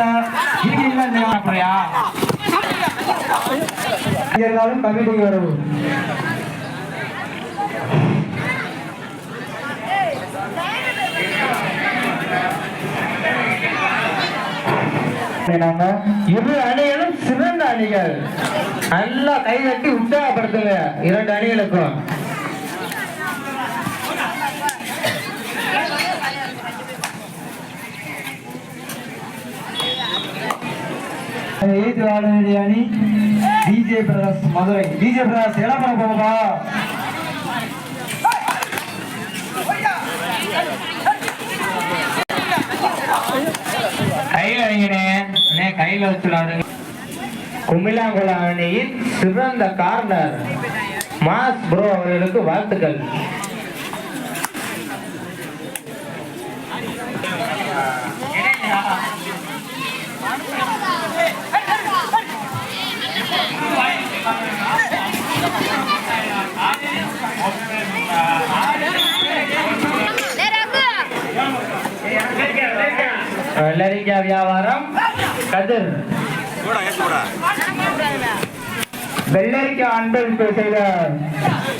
இருக்கீங்களா இல்லையா அப்படியா இருந்தாலும் கவிதை வரவு. இரு அணிகளும் சிறந்த அணிகள். நல்லா கை தட்டி உற்சாகப்படுத்துங்க. இரண்டு அணிகளுக்கும். எய்த் ஆட அணி டிஜே பிரகாஷ் மதுரை. டிஜே பிரகாஷ் என்ன பண்ண போகப்பா கையில் அணிங்கண்ணே கையில் வச்சுடாதுங்க குமிலாங்குளம் அணியின் சிறந்த கார்னர் மாஸ் ப்ரோ அவர்களுக்கு வாழ்த்துக்கள். வெள்ளரிக்காய் வியாபாரம். கதிர். வெள்ளரிக்காய் அன்பளிப்பு செய்த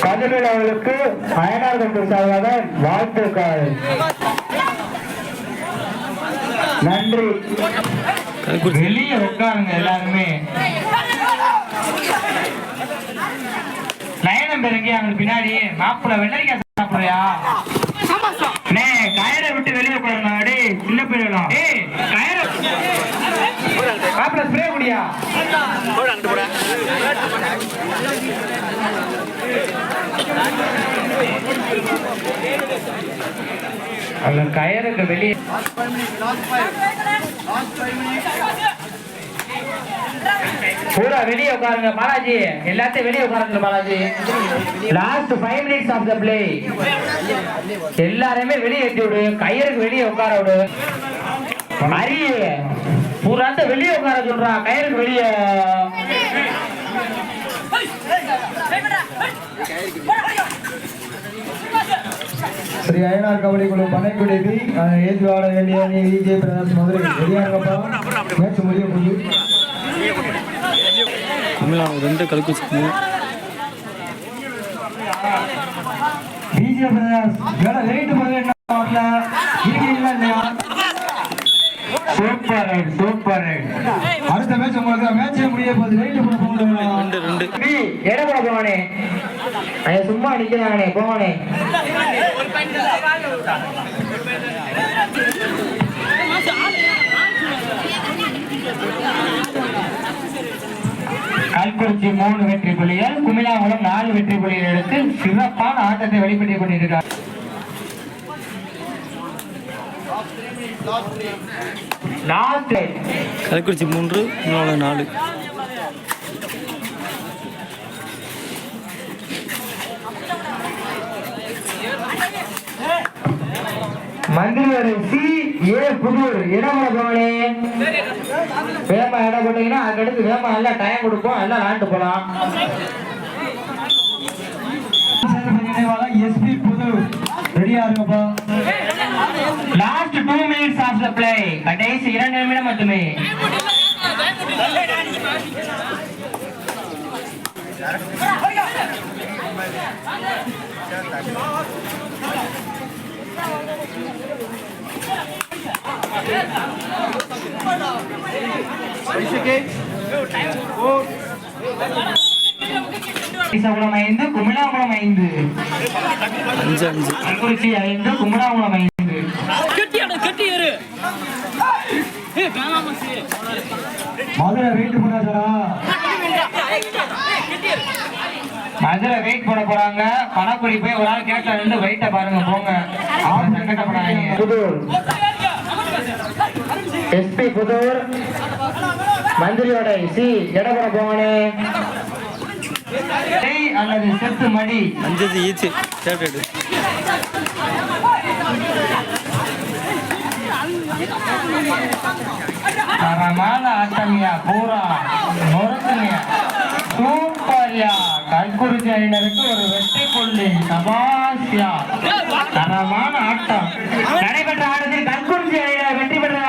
கதிரில் அவர்களுக்கு அயனார் சார்பாக வாழ்த்துக்கள். நன்றி. வெளியே உட்காருங்க எல்லாருமே. நயனம் பெருங்கி அங்க பின்னாடி மாப்பிள்ள வெள்ளரிக்காய் சாப்பிடுறியா? அண்ணே கயரை விட்டு வெளியே போயிருந்தா டேய் சின்ன பிள்ளைலாம் டேய் கயரை மாப்பிள்ள ஸ்ப்ரே குடியா? அவன் கயருக்கு வெளியே பூரா வெளியே உட்காருங்க பாலாஜி. எல்லாத்தையும் வெளியே உட்காருங்க Balaji. Last five minutes of the play எல்லாரையுமே வெளியே ஏற்றி விடு. கயிறுக்கு வெளியே உட்கார விடு. மரி பூராத்த வெளியே உட்கார சொல்றான் கயிறுக்கு வெளியே. ஸ்ரீ அயனார் கபடி குழு பனைக்குடி பி வாட வேண்டிய விஜய் பிரகாஷ் மதுரை வெளியாகப்பா மேட்ச் முடிய முடியும். தமிழா ரெண்டு கலக்கு வச்சுக்கோங்க லைட் சூப்பர் சூப்பர் அடுத்த மேட்ச் உங்களுக்கு மேட்ச் முடிய போகுது. ரைட்டு போட போகணும் ரெண்டு ரெண்டு எடை போட போவானே அவன் சும்மா நிக்கிறானே போவானே. கள்ளக்குறிச்சி மூணு வெற்றி புள்ளிகள் குமிழாங்குளம் நாலு வெற்றி புள்ளிகள் எடுத்து சிறப்பான ஆட்டத்தை வெளிப்படுத்திக் கொண்டிருக்கிறார். கள்ளக்குறிச்சி மூன்று நாலு. மந்திரி சி. ஏ. புதூர். இடம் போனே வேமா இடம் போட்டீங்கன்னா அதுக்கடுத்து வேமா எல்லாம் டைம் கொடுப்போம். எல்லாம் விளாண்டு போலாம். எஸ்பி புது ரெடியா இருங்கப்பா last two minutes of the play கடைசி இரண்டு நிமிடம் மட்டுமே. குளம் ஐந்து குமிழாங்குளம் ஐந்து. கல்குறிச்சி ஐந்து குமிழாங்குளம் ஐந்து. மதுரை வெயிட் பண்ணாதடா மதுரை வெயிட் போட போறாங்க. பணக்குடி போய் ஒரு ஆள் ரெண்டு வெயிட்ட பாருங்க போங்க. சங்கடப்படாதீங்க. எஸ்பி புதூர். மந்திரியோட சி. எடப்பட போவானே அல்லது செத்து மடி. அஞ்சு ஈச்சு. டேப்லெட் தரமான ஆட்டமியா பூரா. நொறுக்குங்கயா சூப்பர்யா. கல்குறிச்சி அணியினருக்கு ஒரு வெற்றி புள்ளி. சபாசியா தரமான ஆட்டம் நடைபெற்ற ஆட்டத்தில் கல்குறிச்சி அணியினர் வெற்றி பெற்ற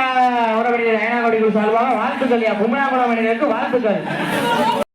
உறவுடைய கபடி குழு சார்பாக வாழ்த்துக்கள் என் கும்பலாங்குளம் அணியினருக்கு வாழ்த்துக்கள்.